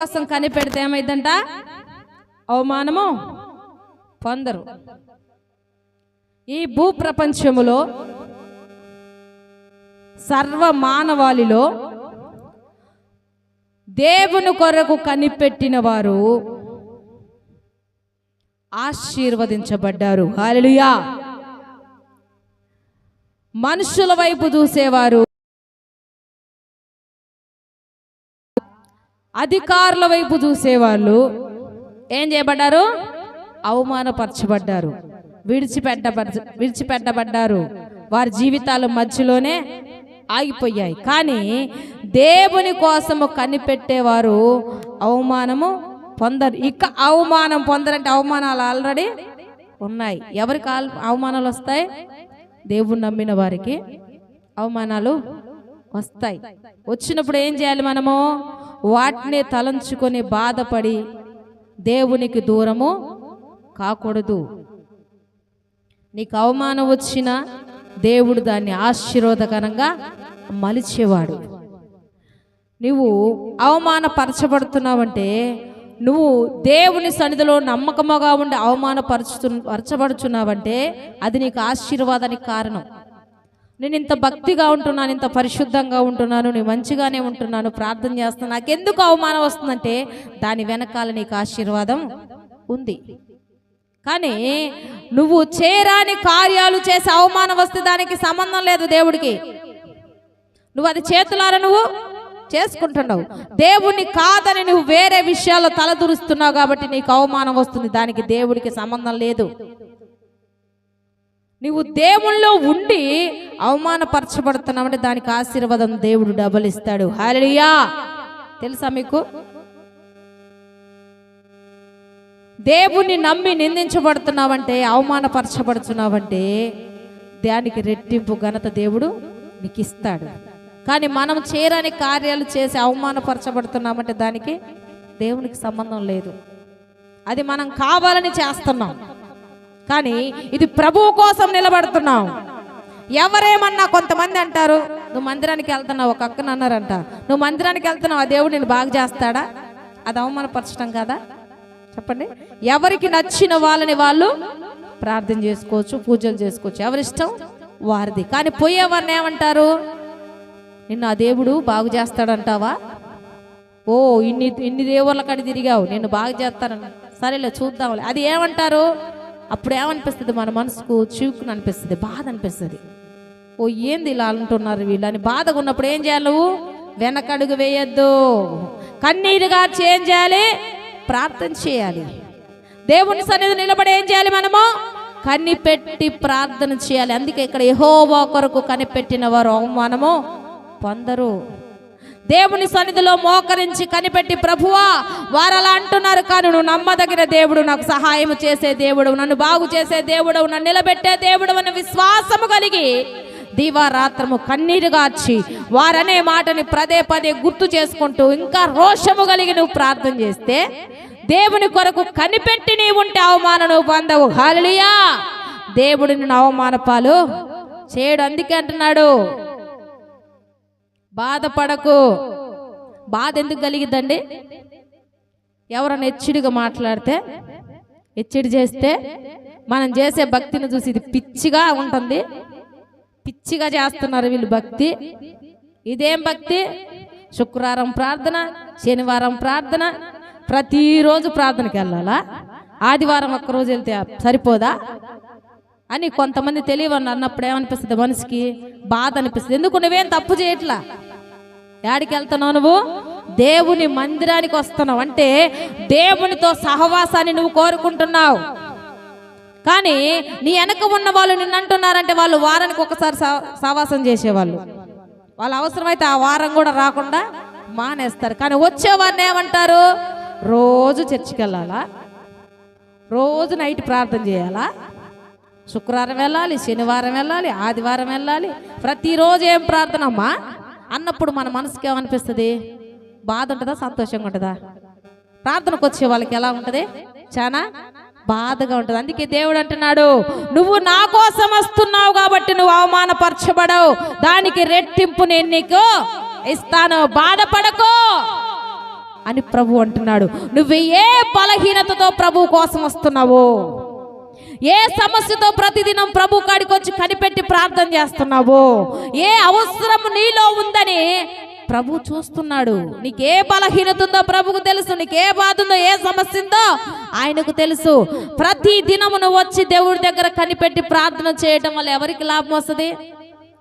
కోసం కనిపెడితే ఏమైందంట? అవమానము? పొందరు. ఈ భూ ప్రపంచములో సర్వ మానవాళిలో దేవుని కొరకు కనిపెట్టిన వారు ఆశీర్వదించబడ్డారు. హాలెలూయా మనుషుల వైపు చూసేవారు అధికారుల వైపు చూసేవాళ్ళు ఏం చేయబడ్డారు? అవమానపరచబడ్డారు. విడిచిపెట్టబడ విడిచిపెట్టబడ్డారు. వారి జీవితాల మధ్యలోనే ఆగిపోయాయి. కానీ దేవుని కోసము కనిపెట్టేవారు అవమానము పొందరు. ఇక అవమానం పొందరంటే అవమానాలు ఆల్రెడీ ఉన్నాయి. ఎవరికి అవమానాలు వస్తాయి? దేవుని నమ్మిన వారికి అవమానాలు వస్తాయి. వచ్చినప్పుడు ఏం చేయాలి మనము? వాటిని తలంచుకొని బాధపడి దేవునికి దూరము కాకూడదు. నీకు అవమానం వచ్చినా దేవుడు దాన్ని ఆశీర్వాదకరంగా మలిచేవాడు. నువ్వు అవమానపరచబడుతున్నావంటే నువ్వు దేవుని సన్నిధిలో నమ్మకముగా ఉండి అవమానపరచు పరచబడుచున్నావంటే అది నీకు ఆశీర్వాదానికి కారణం. నేను ఇంత భక్తిగా ఉంటున్నాను ఇంత పరిశుద్ధంగా ఉంటున్నాను నేను మంచిగానే ఉంటున్నాను ప్రార్థన చేస్తున్నాను నాకెందుకు అవమానం వస్తుందంటే దాని వెనకాల నీకు ఆశీర్వాదం ఉంది. కానీ నువ్వు చేరాని కార్యాలు చేసే అవమానం వస్తే దానికి సంబంధం లేదు దేవుడికి. నువ్వు అది చేతులారా నువ్వు? చేసుకుంటున్నావు. దేవుణ్ణి కాదని నువ్వు వేరే విషయాల్లో తలదూరుస్తున్నావు కాబట్టి నీకు అవమానం వస్తుంది. దానికి దేవుడికి సంబంధం లేదు. నువ్వు దేవుల్లో ఉండి అవమానపరచబడుతున్నావంటే దానికి ఆశీర్వాదం దేవుడు డబల్ ఇస్తాడు. హాలియా తెలుసా మీకు? దేవుణ్ణి నమ్మి నిందించబడుతున్నావంటే అవమానపరచబడుతున్నావంటే దానికి రెట్టింపు ఘనత దేవుడు నీకు ఇస్తాడు కానీ మనం చేరని కార్యాలు చేసి అవమానపరచబడుతున్నామంటే దానికి దేవునికి సంబంధం లేదు. అది మనం కావాలని చేస్తున్నాం. కానీ ఇది ప్రభువు కోసం నిలబడుతున్నాం ఎవరేమన్నా కొంతమంది అంటారు నువ్వు మందిరానికి వెళ్తున్నావు ఒక అక్కన అన్నారంట. నువ్వు మందిరానికి వెళ్తున్నావు ఆ దేవుడు నేను బాగు చేస్తాడా? అది అవమానపరచడం కదా? చెప్పండి. ఎవరికి నచ్చిన వాళ్ళని వాళ్ళు ప్రార్థన చేసుకోవచ్చు పూజలు చేసుకోవచ్చు. ఎవరిష్టం? వారిది. కానీ పోయేవారిని ఏమంటారు? నిన్ను ఆ దేవుడు బాగు చేస్తాడంటావా? ఓ ఇన్ని ఇన్ని దేవుళ్ళ కాడి తిరిగావు నేను బాగు చేస్తానన్నా సరేలే చూద్దాంలే. అది ఏమంటారు? అప్పుడు ఏమనిపిస్తుంది? మన మనసుకు చివుకుని అనిపిస్తుంది బాధ అనిపిస్తుంది. ఓ ఏంది ఇలా అంటున్నారు వీళ్ళు అని బాధగా ఉన్నప్పుడు ఏం చేయాలి నువ్వు? వెనకడుగు వేయొద్దు. కన్నీరుగా ఏం చేయాలి ప్రార్థన చేయాలి. దేవుని సన్నిధి నిలబడి ఏం చేయాలి మనము? కనిపెట్టి ప్రార్థన చేయాలి. అందుకే ఇక్కడ యెహోవా కొరకు కనిపెట్టిన వారు అవమానము పొందరు. దేవుని సన్నిధిలో మోకరించి కనిపెట్టి ప్రభువా వారలా అంటున్నారు కానీ నువ్వు నమ్మదగిన దేవుడు నాకు సహాయం చేసే దేవుడు నన్ను బాగు చేసే దేవుడు నన్ను నిలబెట్టే దేవుడు అని విశ్వాసము కలిగి దీవారాత్రము కన్నీరు గార్చి వారనే మాటని పదే పదే గుర్తు చేసుకుంటూ ఇంకా రోషము కలిగి నువ్వు ప్రార్థన చేస్తే దేవుని కొరకు కనిపెట్టి నీవు ఉంటే అవమానం నువ్వు పొందవు. హాలియా దేవుడిని అవమానపాలు చేయడు. అందుకే అంటున్నాడు బాధపడకు. బాధ ఎందుకు కలిగిద్దండి? ఎవరైనా హెచ్చడిగా మాట్లాడితే హెచ్చడి చేస్తే మనం చేసే భక్తిని చూసి ఇది పిచ్చిగా ఉంటుంది. పిచ్చిగా చేస్తున్నారు వీళ్ళు భక్తి. ఇదేం భక్తి? శుక్రవారం ప్రార్థన శనివారం ప్రార్థన ప్రతిరోజు ప్రార్థనకి వెళ్ళాలా? ఆదివారం ఒక్కరోజు వెళ్తే సరిపోదా? అని కొంతమంది తెలియవని అన్నప్పుడు ఏమనిపిస్తుంది? మనసుకి బాధ అనిపిస్తుంది. ఎందుకు? నువ్వేం తప్పు చేయట్లా? యాడికి వెళ్తున్నావు నువ్వు? దేవుని మందిరానికి వస్తున్నావు. అంటే దేవునితో సహవాసాన్ని నువ్వు కోరుకుంటున్నావు. కానీ నీ వెనక ఉన్న వాళ్ళు నిన్ను అంటున్నారంటే వాళ్ళు వారానికి ఒకసారి సహ- సహవాసం చేసేవాళ్ళు. వాళ్ళు అవసరమైతే ఆ వారం కూడా రాకుండా మానేస్తారు. కానీ వచ్చేవారిని ఏమంటారు? రోజు చర్చికి వెళ్ళాలా? రోజు నైట్ ప్రార్థన చేయాలా? శుక్రవారం వెళ్ళాలి శనివారం వెళ్ళాలి ఆదివారం వెళ్ళాలి. ప్రతిరోజు ఏం ప్రార్థన అమ్మా అన్నప్పుడు మన మనసుకి ఏమనిపిస్తుంది? బాధ ఉంటుందా సంతోషంగా ఉంటుందా ప్రార్థనకు వచ్చే వాళ్ళకి ఎలా ఉంటుంది? చాలా బాధగా ఉంటుంది. అందుకే దేవుడు అంటున్నాడు నువ్వు నా కోసం వస్తున్నావు కాబట్టి నువ్వు అవమానపరచబడవు. దానికి రెట్టింపు నేను నీకు ఇస్తాను. బాధపడకు. అని ప్రభు అంటున్నాడు నువ్వు ఏ బలహీనతతో ప్రభు కోసం వస్తున్నావు? ఏ సమస్యతో ప్రతిదినం ప్రభు కాడికి వచ్చి కనిపెట్టి ప్రార్థన చేస్తున్నావో? ఏ అవసరం నీలో ఉందని ప్రభు చూస్తున్నాడు. నీకే బలహీనత ఉందో ప్రభుకు తెలుసు నీకే బాధ ఉందో ఏ సమస్య ఉందో ఆయనకు తెలుసు. ప్రతి దినమును వచ్చి దేవుడి దగ్గర కనిపెట్టి ప్రార్థన చేయటం వల్ల ఎవరికి లాభం వస్తుంది?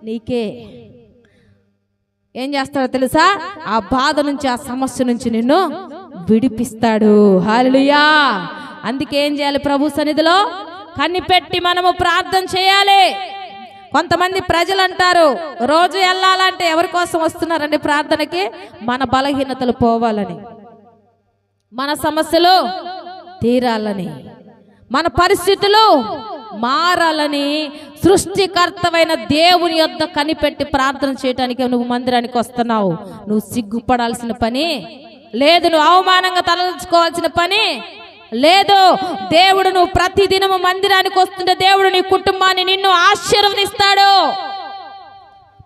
నీకే. ఏం చేస్తాడో తెలుసా? ఆ బాధ నుంచి ఆ సమస్య నుంచి నిన్ను విడిపిస్తాడు. హాలియా అందుకే ఏం చేయాలి ప్రభు సన్నిధిలో? కనిపెట్టి మనము ప్రార్థన చేయాలి. కొంతమంది ప్రజలు అంటారు రోజు వెళ్ళాలంటే ఎవరి కోసం వస్తున్నారండి ప్రార్థనకి? మన బలహీనతలు పోవాలని. మన సమస్యలు తీరాలని. మన పరిస్థితులు మారాలని. సృష్టికర్తమైన దేవుని యొద్ద కనిపెట్టి ప్రార్థన చేయటానికి నువ్వు మందిరానికి వస్తున్నావు. నువ్వు సిగ్గుపడాల్సిన పని లేదు. నువ్వు అవమానంగా తలదించుకోవాల్సిన పని లేదు దేవుడు నువ్వు ప్రతిదినము మందిరానికి వస్తుంటే దేవుడు నీ కుటుంబాన్ని నిన్ను ఆశీర్వదిస్తాడు.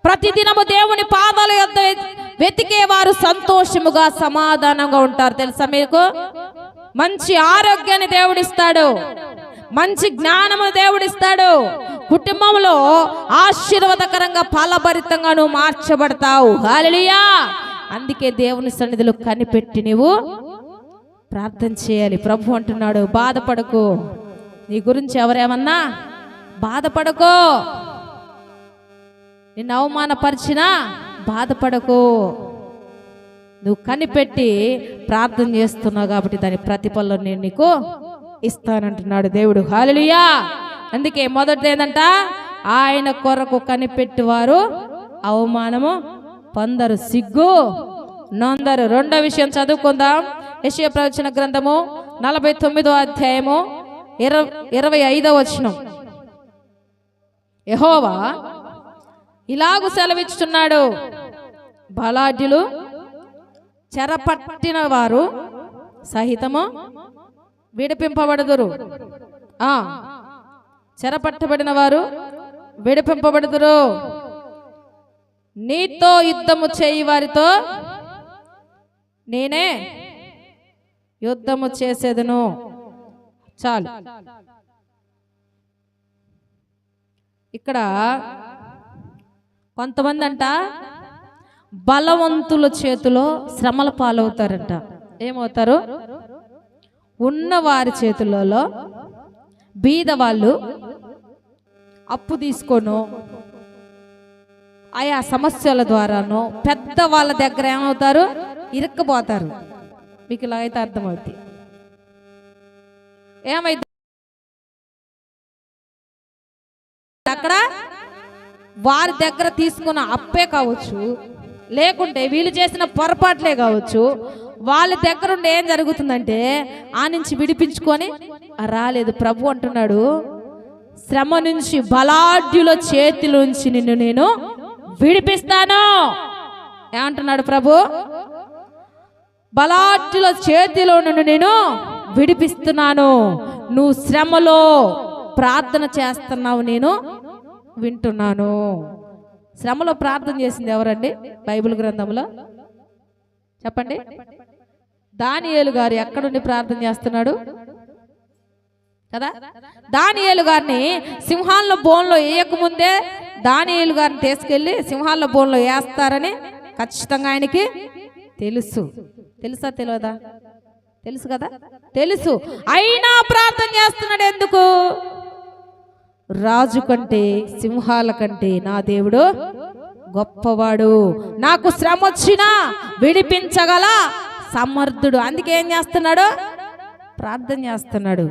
ప్రతిదినము దేవుని పాదాల యొద్ద వెతికే వారు సంతోషముగా సమాధానంగా ఉంటారు. తెలుసా మీకు? మంచి ఆరోగ్యాన్ని దేవుడిస్తాడు. మంచి జ్ఞానము దేవుడిస్తాడు. కుటుంబంలో ఆశీర్వాదకరంగా ఫలభరితంగా నువ్వు మార్చబడతావు. అందుకే దేవుని సన్నిధిలో కనిపెట్టి నువ్వు ప్రార్థన చేయాలి. ప్రభు అంటున్నాడు బాధపడకు. నీ గురించి ఎవరేమన్నా? బాధపడకు. నిన్ను అవమానపరిచినా బాధపడకు. నువ్వు కనిపెట్టి ప్రార్థన చేస్తున్నావు కాబట్టి దాని ప్రతిఫలం నేను నీకు ఇస్తానంటున్నాడు దేవుడు. హాలియా అందుకే మొదటిది ఏంటంట ఆయన కొరకు కనిపెట్టువారు అవమానము పొందరు సిగ్గు. నొందరు రెండో విషయం చదువుకుందాం. యశయ ప్రవచన గ్రంథము నలభై తొమ్మిదో అధ్యాయము ఇరవై ఇరవై ఐదో వచనం. యహోవా ఇలాగు సెలవిచ్చుతున్నాడు బలాఢ్యులు చెరపట్టిన వారు సహితము విడిపింపబడుదురు. ఆ చెరపట్టబడిన వారు విడిపింపబడుదురు. నీతో యుద్ధము చేయి వారితో నేనే యుద్ధము చేసేదను. చాలు. ఇక్కడ కొంతమంది అంట బలవంతుల చేతిలో శ్రమల పాలవుతారంట. ఏమవుతారు? ఉన్న వారి చేతులలో బీద వాళ్ళు అప్పు తీసుకోను. ఆయా సమస్యల ద్వారాను పెద్ద వాళ్ళ దగ్గర ఏమవుతారు? ఇరుక్కుపోతారు. మీకు ఇలాగైతే అయితే అర్థమవుతుంది ఏమైంది? అక్కడ వారి దగ్గర తీసుకున్న అప్పే కావచ్చు లేకుంటే వీళ్ళు చేసిన పొరపాట్లే కావచ్చు వాళ్ళ దగ్గర ఉండి ఏం జరుగుతుందంటే ఆ నుంచి విడిపించుకొని రాలేదు ప్రభు అంటున్నాడు శ్రమ నుంచి బలాఢ్యుల చేతిలోంచి నిన్ను నేను విడిపిస్తాను. ఏమంటున్నాడు ప్రభు? బలాఢ్యుల చేతిలో నుండి నేను విడిపిస్తున్నాను. నువ్వు శ్రమలో ప్రార్థన చేస్తున్నావు నేను వింటున్నాను. శ్రమలో ప్రార్థన చేసింది ఎవరండి? బైబిల్ గ్రంథంలో చెప్పండి. దానియేలు గారు ఎక్కడుండి ప్రార్థన చేస్తున్నాడు? కదా? దానియేలు గారిని సింహాల బోన్లో వేయకముందే దానియేలు గారిని తీసుకెళ్ళి సింహాల బోన్లో వేస్తారని ఖచ్చితంగా ఆయనకి తెలుసు. తెలుసా తెలియదా తెలుసు కదా? తెలుసు. అయినా ప్రార్థన చేస్తున్నాడు ఎందుకు? రాజు కంటే సింహాల కంటే నా దేవుడు గొప్పవాడు. నాకు శ్రమ వచ్చినా విడిపించగల సమర్థుడు. అందుకే ఏం చేస్తున్నాడు? ప్రార్థన చేస్తున్నాడు.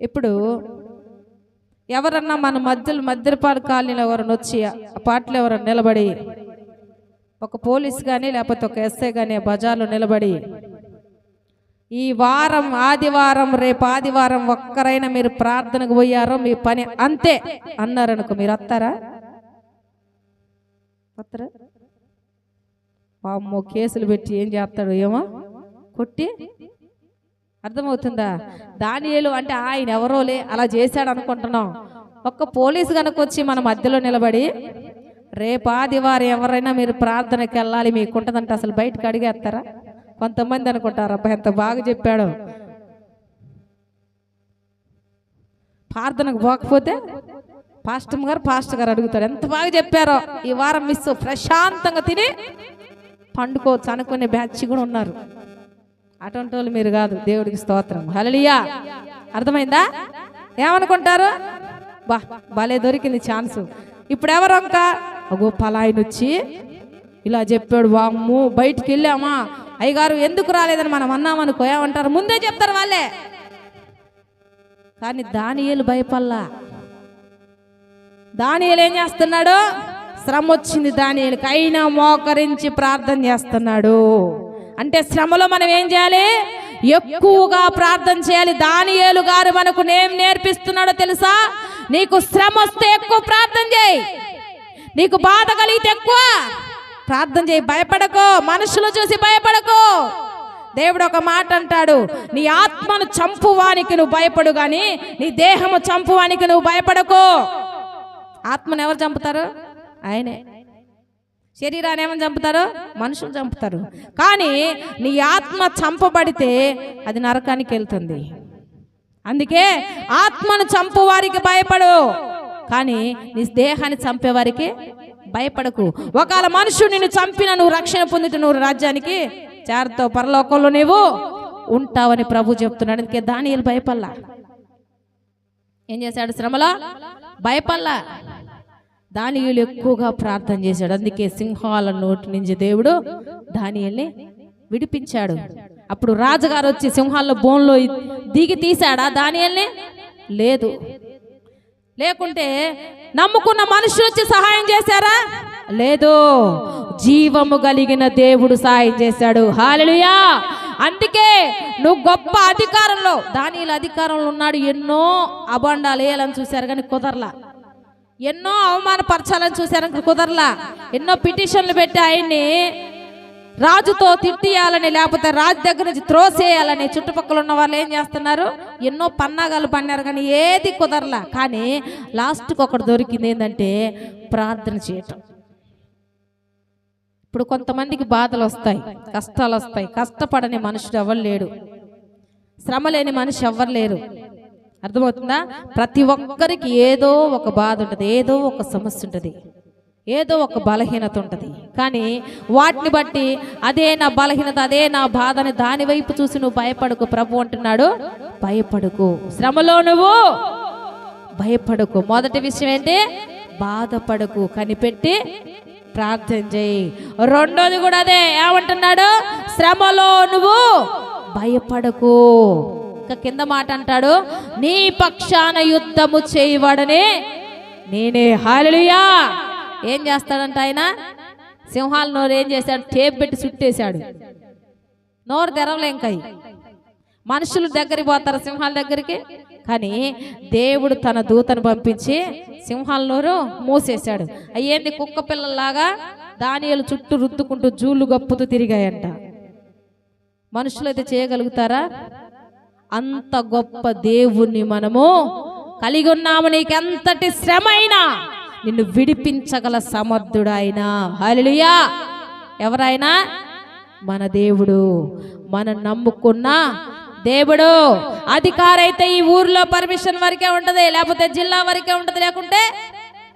ఇప్పుడు ఎవరన్నా మన మధ్యలో మధ్యపాడు కాలనీలో ఎవరైనా వచ్చి ఆ పాటలు ఎవరైనా నిలబడి ఒక పోలీస్ కానీ లేకపోతే ఒక ఎస్ఐ కానీ బజార్లో నిలబడి ఈ వారం ఆదివారం రేపు ఆదివారం ఒక్కరైనా మీరు ప్రార్థనకు పోయారో మీ పని అంతే అన్నారనుకో మీరు వస్తారా? వస్తారా? అమ్మో కేసులు పెట్టి ఏం చేస్తాడు ఏమో? కొట్టి? అర్థమవుతుందా? దానియేలు అంటే ఆయన ఎవరోలే అలా చేశాడు అనుకుంటున్నాం ఒక్క పోలీసు కనుక వచ్చి మన మధ్యలో నిలబడి రేపు ఆదివారం ఎవరైనా మీరు ప్రార్థనకి వెళ్ళాలి మీకు ఉంటుందంటే అసలు బయటకు అడిగేస్తారా? కొంతమంది అనుకుంటారు అబ్బాయి ఎంత బాగా చెప్పాడు. ప్రార్థనకు పోకపోతే పాస్టమ్ గారు పాస్టర్ గారు అడుగుతాడు ఎంత బాగా చెప్పారో ఈ వారం మిస్ ప్రశాంతంగా తిని పండుకోవచ్చు అనుకునే బ్యాచ్ కూడా ఉన్నారు. అటువంటి వాళ్ళు మీరు కాదు దేవుడికి స్తోత్రం. హలలియా అర్థమైందా? ఏమనుకుంటారు? బా భలే దొరికింది ఛాన్స్. ఇప్పుడు అగో పలాయన వచ్చి ఇలా చెప్పాడు వామ్ము బయటికి వెళ్ళామా? అయ్యగారు ఎందుకు రాలేదని మనం అన్నామనుకో ఏమంటారు ముందే చెప్తారు వాళ్ళే. కానీ దానియేలు భయపల్లా దానియేలు ఏం చేస్తున్నాడు? శ్రమ వచ్చింది దానియేలుకి. అయినా మోకరించి ప్రార్థన చేస్తున్నాడు. అంటే శ్రమలో మనం ఏం చేయాలి? ఎక్కువగా ప్రార్థన చేయాలి. దానియేలు గారు మనకు నేను నేర్పిస్తున్నాడో తెలుసా? నీకు శ్రమ వస్తే ఎక్కువ ప్రార్థన చేయి. నీకు బాధ కలిగితే ఎక్కువ. ప్రార్థన చేయి భయపడకో. మనుషులు చూసి భయపడకో. దేవుడు ఒక మాట అంటాడు నీ ఆత్మను చంపువానికి నువ్వు భయపడు గాని నీ దేహము చంపువానికి నువ్వు భయపడకో. ఆత్మను ఎవరు చంపుతారు? ఆయనే. శరీరాన్ని ఏమని చంపుతారు? మనుషులు చంపుతారు. కానీ నీ ఆత్మ చంపబడితే అది నరకానికి వెళ్తుంది. అందుకే ఆత్మను చంపువారికి భయపడు. కానీ నీ దేహాన్ని చంపేవారికి భయపడకు. ఒకవేళ మనుషుడు నిన్ను చంపిన నువ్వు రక్షణ పొందితే నువ్వు రాజ్యానికి చేరతావు. పరలోకంలో నీవు ఉంటావని ప్రభు చెప్తున్నాడు. అందుకే దానియలు భయపల్లా ఏం చేశాడు? శ్రమలో భయపల్లా దానియులు ఎక్కువగా ప్రార్థన చేశాడు. అందుకే సింహాల నోటి నుంచి దేవుడు దానియల్ని విడిపించాడు. అప్పుడు రాజుగారు వచ్చి సింహాల బోన్లో దిగి తీశాడా? దానియల్ని లేదు. లేకుంటే నమ్ముకున్న మనుషులు వచ్చి సహాయం చేశారా? లేదు. జీవము కలిగిన దేవుడు సహాయం చేశాడు. హాలలుయా అందుకే నువ్వు గొప్ప అధికారంలో దానిల అధికారంలో ఉన్నాడు. ఎన్నో అబండాలు వేయాలని చూశారు కానీ కుదరలా. ఎన్నో అవమానపరచాలని చూశారు కుదరలా. ఎన్నో పిటిషన్లు పెట్టి ఆయన్ని రాజుతో తిట్టియాలని లేకపోతే రాజు దగ్గర నుంచి త్రోసేయాలని చుట్టుపక్కల ఉన్న వాళ్ళు ఏం చేస్తున్నారు? ఎన్నో పన్నాగాలు పన్నారు కానీ ఏది కుదరలా. కానీ లాస్ట్కి ఒకటి దొరికింది ఏంటంటే ప్రార్థన చేయటం. ఇప్పుడు కొంతమందికి బాధలు వస్తాయి కష్టాలు వస్తాయి. కష్టపడని మనుషుడు ఎవరు లేడు. శ్రమ లేని మనిషి ఎవరు లేరు. అర్థమవుతుందా? ప్రతి ఒక్కరికి ఏదో ఒక బాధ ఉంటుంది ఏదో ఒక సమస్య ఉంటుంది ఏదో ఒక బలహీనత ఉంటుంది. కానీ వాటిని బట్టి అదే నా బలహీనత అదే నా బాధని దాని వైపు చూసి నువ్వు భయపడకు. ప్రభు అంటున్నాడు భయపడకు. శ్రమలో నువ్వు భయపడకు. మొదటి విషయం ఏంటి? బాధపడకు. కనిపెట్టి ప్రార్థన చేయి. రెండోది కూడా అదే. ఏమంటున్నాడు? శ్రమలో నువ్వు భయపడకు. ఇంకా కింద మాట అంటాడు నీ పక్షాన యుద్ధము చేయవాడనే నేనే. హాలియా ఏం చేస్తాడంట ఆయన? సింహాల నోరు ఏం చేశాడు? టేప్ పెట్టి చుట్టేశాడు. నోరు తెరవలేంకాయి మనుషులు దగ్గరికి పోతారు సింహాల దగ్గరికి? కానీ దేవుడు తన దూతను పంపించి సింహాల నోరు మూసేశాడు. అయ్యేంది కుక్క పిల్లల్లాగా దానియలు చుట్టూ రుద్దుకుంటూ జూళ్ళు గప్పుతూ తిరిగాయంట. మనుషులు అయితే చేయగలుగుతారా? అంత గొప్ప దేవుణ్ణి మనము కలిగి ఉన్నాము. నీకెంతటి శ్రమ అయినా నిన్ను విడిపించగల సమర్థుడు ఆయన హలియా ఎవరైనా మన దేవుడు. మనం నమ్ముకున్న దేవుడు. అధికారైతే ఈ ఊర్లో పర్మిషన్ వరకే ఉంటుంది లేకపోతే జిల్లా వరకే ఉంటుంది లేకుంటే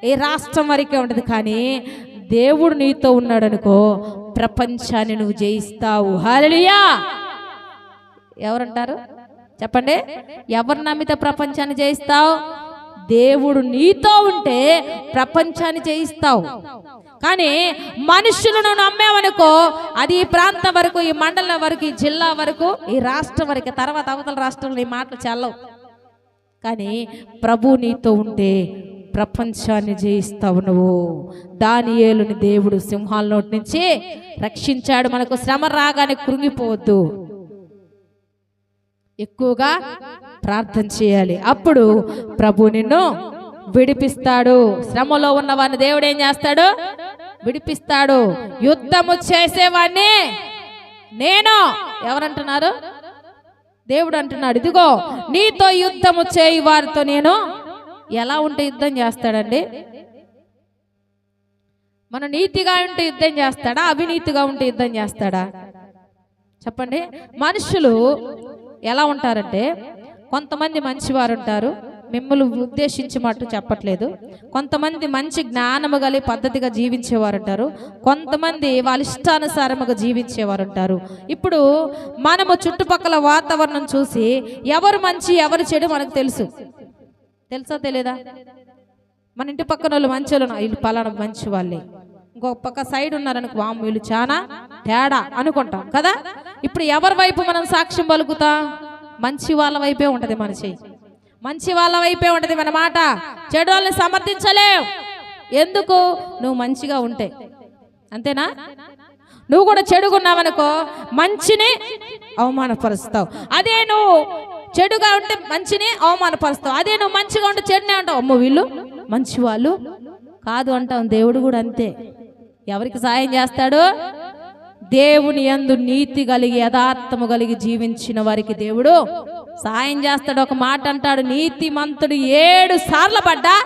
ఈ రాష్ట్రం వరకే ఉంటుంది. కానీ దేవుడు నీతో ఉన్నాడనుకో ప్రపంచాన్ని నువ్వు జయిస్తావు. హల్లెలూయా. ఎవరంటారు? చెప్పండి. ఎవరు నమ్మితే ప్రపంచాన్ని జయిస్తావు? దేవుడు నీతో ఉంటే ప్రపంచాన్ని జయిస్తావు. కానీ మనుషులను నమ్మామనుకో అది ఈ ప్రాంతం వరకు ఈ మండలం వరకు ఈ జిల్లా వరకు ఈ రాష్ట్రం వరకు తర్వాత అవతల రాష్ట్రంలో ఈ మాటలు చల్లవు. కానీ ప్రభు నీతో ఉంటే ప్రపంచాన్ని జయిస్తావు నువ్వు. దానియేలుని దేవుడు సింహాల నోటి నుంచి రక్షించాడు. మనకు శ్రమ రాగానే కృంగిపోవద్దు. ఎక్కువగా ప్రార్థన చేయాలి. అప్పుడు ప్రభు నిన్ను విడిపిస్తాడు. శ్రమలో ఉన్న వాడిని దేవుడు ఏం చేస్తాడు? విడిపిస్తాడు. యుద్ధము చేసేవాడిని నేను. ఎవరంటున్నారు? దేవుడు అంటున్నాడు. ఇదిగో నీతో యుద్ధము చేయి వారితో నేను ఎలా ఉంటే యుద్ధం చేస్తాడండి? మన నీతిగా ఉంటే యుద్ధం చేస్తాడా? అవినీతిగా ఉంటే యుద్ధం చేస్తాడా? చెప్పండి. మనుషులు ఎలా ఉంటారంటే కొంతమంది మంచివారు ఉంటారు మిమ్మల్ని ఉద్దేశించి మట్టు చెప్పట్లేదు. కొంతమంది మంచి జ్ఞానము గలి పద్ధతిగా జీవించేవారు ఉంటారు కొంతమంది వాళ్ళ ఇష్టానుసారముగా జీవించేవారు ఉంటారు ఇప్పుడు మనము చుట్టుపక్కల వాతావరణం చూసి ఎవరు మంచి ఎవరు చెడు మనకు తెలుసు. తెలుసా తెలియదా మన ఇంటి పక్కన వాళ్ళు మంచి వాళ్ళు వీళ్ళు పలానా మంచి వాళ్ళే. ఇంకొక పక్క సైడ్ ఉన్నారనుకో వాము వీళ్ళు చాలా తేడా అనుకుంటాం కదా? ఇప్పుడు ఎవరి వైపు మనం సాక్ష్యం పలుకుతా? మంచి వాళ్ళ వైపే ఉంటది మన చెయ్యి మంచి వాళ్ళ వైపే ఉంటది మన మాట. చెడు వాళ్ళని సమర్థించలేవు. ఎందుకు? నువ్వు మంచిగా ఉంటే. అంతేనా? నువ్వు కూడా చెడుగున్నావనుకో మంచిని అవమానపరుస్తావు. అదే నువ్వు చెడుగా ఉంటే మంచిని అవమానపరుస్తావు. అదే నువ్వు మంచిగా ఉంటే చెడునే అంటావు. అమ్మ వీళ్ళు మంచి వాళ్ళు కాదు అంటాం. దేవుడు కూడా అంతే. ఎవరికి సాయం చేస్తాడు? దేవుని ఎందు నీతి కలిగి యథార్థము కలిగి జీవించిన వారికి దేవుడు సాయం చేస్తాడు. ఒక మాట అంటాడు నీతి మంతుడు ఏడు సార్లు పడ్డా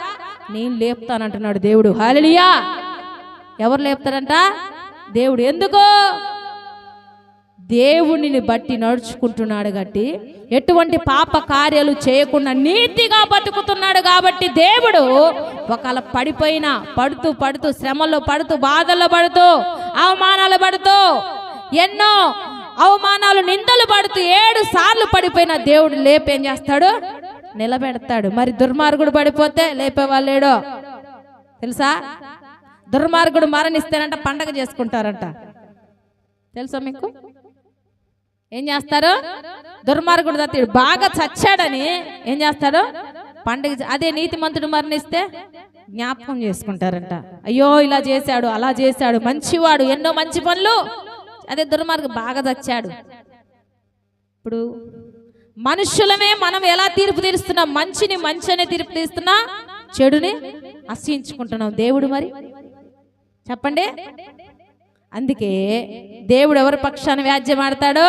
నేను లేపుతానంటున్నాడు దేవుడు. హాలియా ఎవరు లేపుతాడంట దేవుడు. ఎందుకు? దేవునిని బట్టి నడుచుకుంటున్నాడు కాబట్టి ఎటువంటి పాప కార్యాలు చేయకుండా నీతిగా బతుకుతున్నాడు కాబట్టి దేవుడు ఒకవేళ పడిపోయినా పడుతూ పడుతూ శ్రమలో పడుతూ బాధల్లో పడుతూ అవమానాలు పడుతూ ఎన్నో అవమానాలు నిందలు పడుతూ ఏడు సార్లు పడిపోయిన దేవుడు లేపేం చేస్తాడు? నిలబెడతాడు. మరి దుర్మార్గుడు పడిపోతే లేపేవాళ్ళేడో తెలుసా? దుర్మార్గుడు మరణిస్తేనంట పండగ చేసుకుంటారంట. తెలుసా మీకు? ఏం చేస్తారు? దుర్మార్గుడు తత్తుడు బాగా చచ్చాడని ఏం చేస్తారు? పండుగ అదే అదే నీతిమంతుడు మరణిస్తే జ్ఞాపకం చేసుకుంటారంట. అయ్యో ఇలా చేశాడు అలా చేశాడు మంచివాడు ఎన్నో మంచి పనులు. అదే దుర్మార్గం బాగా చచ్చాడు. ఇప్పుడు మనుషులమే మనం ఎలా తీర్పు తీరుస్తున్నాం? మంచిని మంచినే తీర్పు తీస్తున్నా చెడుని అసహించుకుంటున్నాం. దేవుడు మరి? చెప్పండి. అందుకే దేవుడు ఎవరి పక్షాన వ్యాజ్యం ఆడతాడో?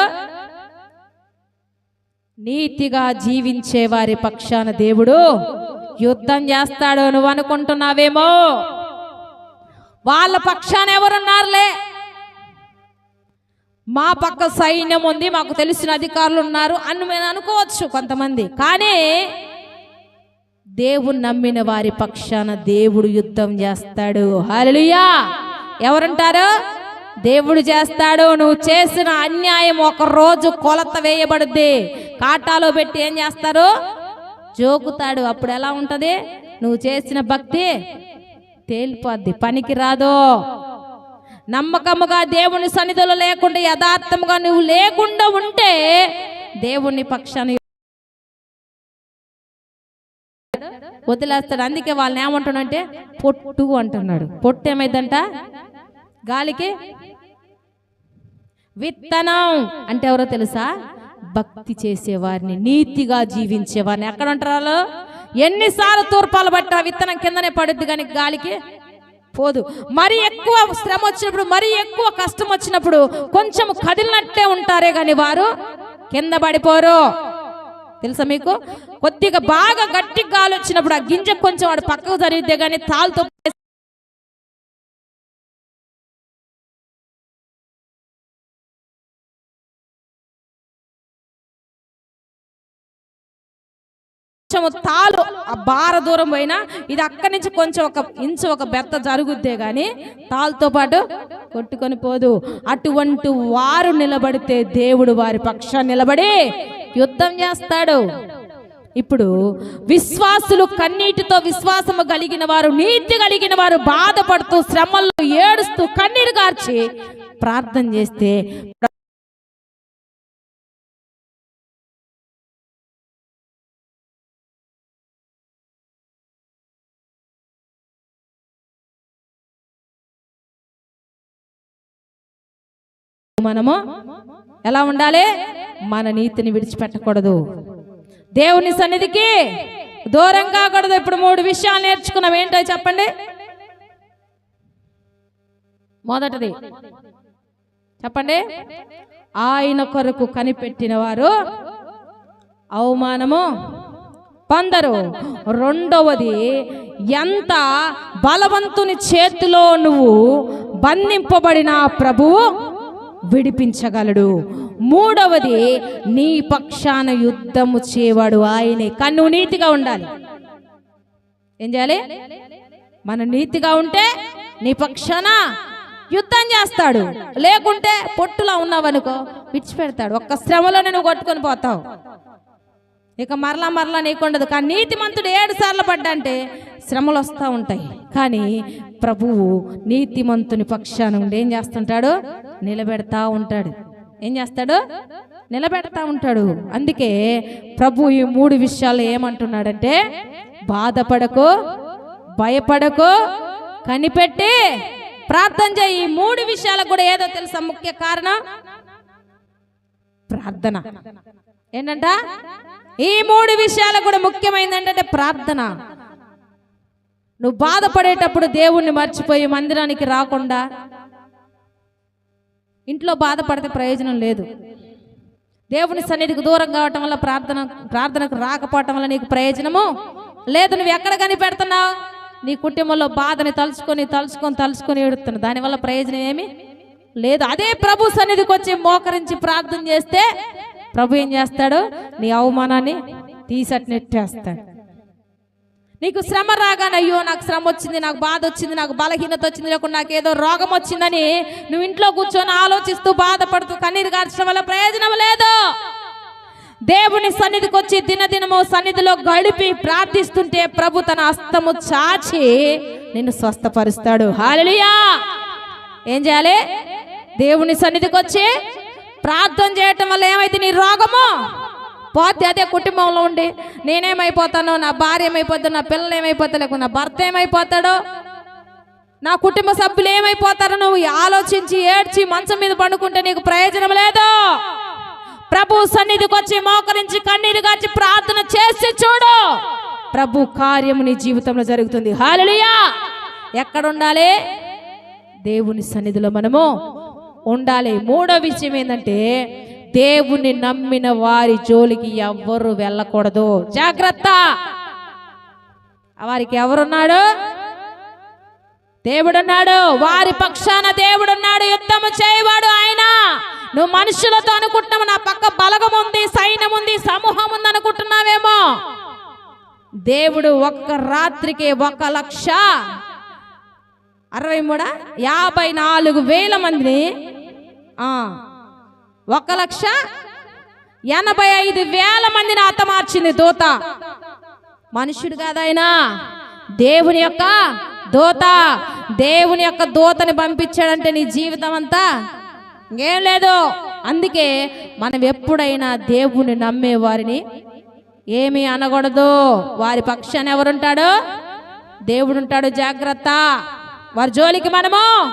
నీతిగా జీవించే వారి పక్షాన దేవుడు యుద్ధం చేస్తాడు నువ్వు అనుకుంటున్నావేమో? వాళ్ళ పక్షాన ఎవరున్నారులే? మా పక్క సైన్యం ఉంది మాకు తెలిసిన అధికారులు ఉన్నారు అని మేము అనుకోవచ్చు కొంతమంది. కానీ దేవుని నమ్మిన వారి పక్షాన దేవుడు యుద్ధం చేస్తాడు. హలియా ఎవరుంటారు? దేవుడు చేస్తాడు నువ్వు చేసిన అన్యాయం ఒక రోజు కొలత వేయబడుద్ది. కాటాలో పెట్టి ఏం చేస్తారు? జోకుతాడు. అప్పుడు ఎలా ఉంటది? నువ్వు చేసిన భక్తి తేలిపోద్ది. పనికి రాదు. నమ్మకముగా దేవుని సన్నిధిలో లేకుండా యథార్థముగా నువ్వు లేకుండా ఉంటే దేవుని పక్షాన్ని వదిలేస్తాడు. అందుకే వాళ్ళని ఏమంటున్నాడంటే పొట్టు అంటున్నాడు. పొట్టు ఏమైందంట? గాలికి? విత్తనం. అంటే ఎవరో తెలుసా? భక్తి చేసేవారిని నీతిగా జీవించేవారిని. ఎక్కడ ఉంటారు వాళ్ళు? ఎన్నిసార్లు తూర్పాలు బట్టి ఆ విత్తనం కిందనే పడుద్ది కానీ గాలికి పోదు. మరి ఎక్కువ శ్రమ వచ్చినప్పుడు మరి ఎక్కువ కష్టం వచ్చినప్పుడు కొంచెం కదిలినట్టే ఉంటారే కానీ వారు కింద పడిపోరు. తెలుసా మీకు? కొద్దిగా బాగా గట్టి గాలి వచ్చినప్పుడు ఆ గింజ కొంచెం వాడు పక్కకు జరిగితే కానీ తాళ్ళతో కొంచెం తాలు ఆ బార దూరం పోయినా ఇది అక్కడి నుంచి కొంచెం ఒక ఇంచు ఒక బెత్త జరుగుద్దే కానీ తాళ్ళతో పాటు కొట్టుకొని పోదు. అటువంటి వారు నిలబడితే దేవుడు వారి పక్షాన్ని నిలబడి యుద్ధం చేస్తాడు. ఇప్పుడు విశ్వాసులు కన్నీటితో విశ్వాసము కలిగిన వారు నీతి కలిగిన వారు బాధపడుతూ శ్రమల్లో ఏడుస్తూ కన్నీరు గార్చి ప్రార్థన చేస్తే మనము ఎలా ఉండాలి? మన నీతిని విడిచిపెట్టకూడదు. దేవుని సన్నిధికి దూరం కాకూడదు ఇప్పుడు మూడు విషయాలు నేర్చుకున్నాం. ఏంటో చెప్పండి? మొదటిది చెప్పండి. ఆయన కొరకు కనిపెట్టిన వారు అవమానము పొందరు. రెండవది ఎంత బలవంతుని చేతిలో నువ్వు బంధింపబడిన ప్రభువు విడిపించగలడు. మూడవది నీ పక్షాన యుద్ధము చేయవాడు ఆయనే. కన్ను నీతిగా ఉండాలి. ఏం చేయాలి? మన నీతిగా ఉంటే నీ పక్షాన యుద్ధం చేస్తాడు. లేకుంటే పొట్టులా ఉన్నావనుకో విడిచిపెడతాడు. ఒక్క శ్రమలో నువ్వు కొట్టుకొని పోతావు. ఇక మరలా మరలా నీకుండదు కానీ నీతిమంతుడు ఏడు సార్లు పడ్డంటే శ్రమలు వస్తూ ఉంటాయి. కానీ ప్రభువు నీతిమంతుని పక్షాన ఉండి ఏం చేస్తుంటాడు? నిలబెడతా ఉంటాడు. ఏం చేస్తాడు? నిలబెడతా ఉంటాడు. అందుకే ప్రభు ఈ మూడు విషయాలు ఏమంటున్నాడంటే బాధపడకు భయపడకు కనిపెట్టి ప్రార్థన చేయి. ఈ మూడు విషయాలకు కూడా ఏదో తెలుసా ముఖ్య కారణం? ప్రార్థన. ఏంటంట? ఈ మూడు విషయాలు కూడా ముఖ్యమైనది ఏంటంటే ప్రార్థన. నువ్వు బాధపడేటప్పుడు దేవుణ్ణి మర్చిపోయి మందిరానికి రాకుండా ఇంట్లో బాధపడితే ప్రయోజనం లేదు. దేవుని సన్నిధికి దూరం కావటం వల్ల ప్రార్థన ప్రార్థనకు రాకపోవటం వల్ల నీకు ప్రయోజనము? లేదు నువ్వు ఎక్కడ కనిపెడుతున్నావు? నీ కుటుంబంలో బాధని తలుచుకొని తలుచుకొని తలుచుకొని ఏడుతున్నావు దానివల్ల ప్రయోజనం ఏమి? లేదు. అదే ప్రభు సన్నిధికి వచ్చి మోకరించి ప్రార్థన చేస్తే ప్రభు ఏం చేస్తాడు? నీ అవమానాన్ని తీసటి నెట్టేస్తాడు నీకు శ్రమ రాగానే అయ్యో నాకు శ్రమ వచ్చింది నాకు బాధ వచ్చింది నాకు బలహీనత వచ్చింది లేకుండా నాకు ఏదో రోగం వచ్చిందని నువ్వు ఇంట్లో కూర్చొని ఆలోచిస్తూ బాధపడుతూ కన్నీరు గార్చడం వల్ల ప్రయోజనం లేదు. దేవుని సన్నిధికి వచ్చి దినదినము సన్నిధిలో గడిపి ప్రార్థిస్తుంటే ప్రభు తన హస్తము చాచి నిన్ను స్వస్థపరుస్తాడు. హాలలియా ఏం చేయాలి? దేవుని సన్నిధికి వచ్చి ప్రార్థన చేయటం వల్ల ఏమైతే నీ రోగము? పోతే అదే కుటుంబంలో ఉండి నేనేమైపోతానో నా భార్య ఏమైపోతాడు నా పిల్లలు ఏమైపోతా లేకుండా నా భర్త ఏమైపోతాడో నా కుటుంబ సభ్యులు ఏమైపోతారో నువ్వు ఆలోచించి ఏడ్చి మంచం మీద పండుకుంటే నీకు ప్రయోజనం లేదు. ప్రభు సన్నిధికి వచ్చి మోకరించి కన్నీరు గాచి ప్రార్థన చేసి చూడు. ప్రభు కార్యము నీ జీవితంలో జరుగుతుంది. హాలలుయా ఎక్కడ ఉండాలి? దేవుని సన్నిధిలో మనము ఉండాలి. మూడో విషయం ఏంటంటే దేవుని నమ్మిన వారి జోలికి ఎవ్వరు వెళ్ళకూడదు. జాగ్రత్త! వారికి ఎవరున్నాడు? దేవుడున్నాడు. వారి పక్షాన దేవుడున్నాడు. యుద్ధము చేయవాడు ఆయన. నువ్వు మనుషులతో అనుకుంటున్నావు. నా పక్క బలగం ఉంది సైన్యం ఉంది సమూహం ఉంది అనుకుంటున్నావేమో. దేవుడు ఒక్క రాత్రికి ఒక లక్ష అరవై మూడా? యాభై నాలుగు వేల మందిని ఆ, ఒక లక్ష ఎనభై ఐదు వేల మందిని హతమార్చింది దూత. మనుషుడు కాదైనా దేవుని యొక్క దూత. దేవుని యొక్క దూతని పంపించాడంటే నీ జీవితం అంతా ఏం లేదు. అందుకే మనం ఎప్పుడైనా దేవుని నమ్మే వారిని ఏమీ అనకూడదు. వారి పక్షాన్ని ఎవరుంటాడు? దేవుడు ఉంటాడు జాగ్రత్త. వారి జోలికి మనము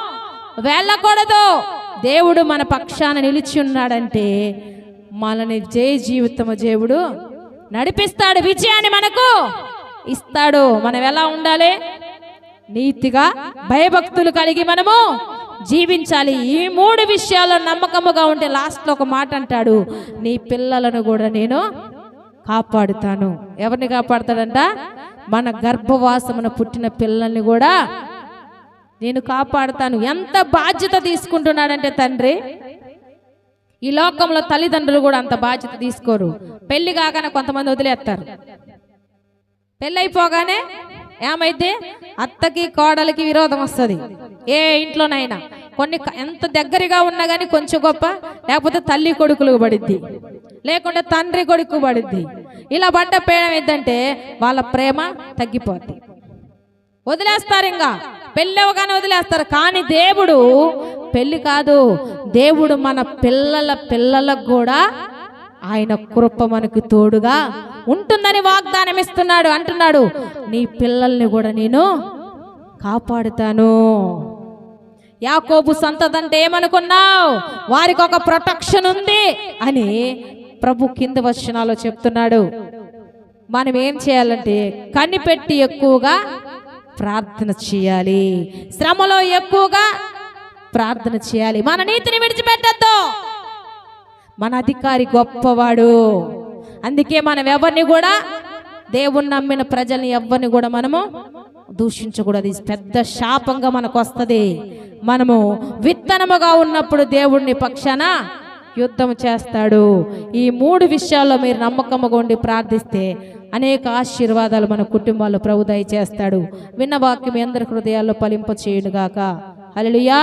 వెళ్ళకూడదు. దేవుడు మన పక్షాన నిలిచి ఉన్నాడంటే మనని జయ జీవితము దేవుడు నడిపిస్తాడు. విజయాన్ని మనకు ఇస్తాడు. మనం ఎలా ఉండాలి? నీతిగా భయభక్తులు కలిగి మనము జీవించాలి. ఈ మూడు విషయాల్లో నమ్మకముగా ఉంటే లాస్ట్లో ఒక మాట అంటాడు. నీ పిల్లలను కూడా నేను కాపాడుతాను. ఎవరిని కాపాడుతాడంట? మన గర్భవాసమున పుట్టిన పిల్లల్ని కూడా నేను కాపాడుతాను. ఎంత బాధ్యత తీసుకుంటున్నాడంటే తండ్రి ఈ లోకంలో తల్లిదండ్రులు కూడా అంత బాధ్యత తీసుకోరు. పెళ్ళి కాగానే కొంతమంది వదిలేస్తారు. పెళ్ళైపోగానే ఏమైతే? అత్తకి కోడలికి విరోధం వస్తుంది. ఏ ఇంట్లోనైనా. కొన్ని ఎంత దగ్గరగా ఉన్నా కానీ కొంచెం గొప్ప లేకపోతే తల్లి కొడుకులు పడిద్ది. లేకుంటే తండ్రి కొడుకు పడిద్ది. ఇలా పడ్డ పేయడం ఏంటంటే వాళ్ళ ప్రేమ తగ్గిపోద్ది. వదిలేస్తారు ఇంకా. పెళ్ళవగానే వదిలేస్తారు. కానీ దేవుడు పెళ్ళి కాదు. దేవుడు మన పిల్లల పిల్లలకు కూడా ఆయన కృప మనకు తోడుగా ఉంటుందని వాగ్దానం ఇస్తున్నాడు. అంటున్నాడు నీ పిల్లల్ని కూడా నేను కాపాడుతాను. యాకోబు సంతదంటే ఏమనుకున్నావు? వారికి ఒక ప్రొటెక్షన్ ఉంది అని ప్రభు కింద వచనాలు చెప్తున్నాడు. మనం ఏం చేయాలంటే కనిపెట్టి ఎక్కువగా ప్రార్థన చేయాలి. శ్రమలో ఎక్కువగా ప్రార్థన చేయాలి. మన నీతిని విడిచిపెట్టద్దు. మన అధికారి గొప్పవాడు. అందుకే మనం ఎవరిని కూడా దేవుణ్ణి నమ్మిన ప్రజల్ని ఎవరిని కూడా మనము దూషించకూడదు. ఇది పెద్ద శాపంగా మనకు వస్తుంది. మనము విత్తనముగా ఉన్నప్పుడు దేవుడిని పక్షాన యుద్ధం చేస్తాడు. ఈ మూడు విషయాల్లో మీరు నమ్మకముగా ఉండి ప్రార్థిస్తే అనేక ఆశీర్వాదాలు మన కుటుంబాల్లో ప్రభు దయచేస్తాడు. విన్న వాక్యం ఎందరి హృదయాల్లో ఫలింప చేయుడుగాక అలలుయా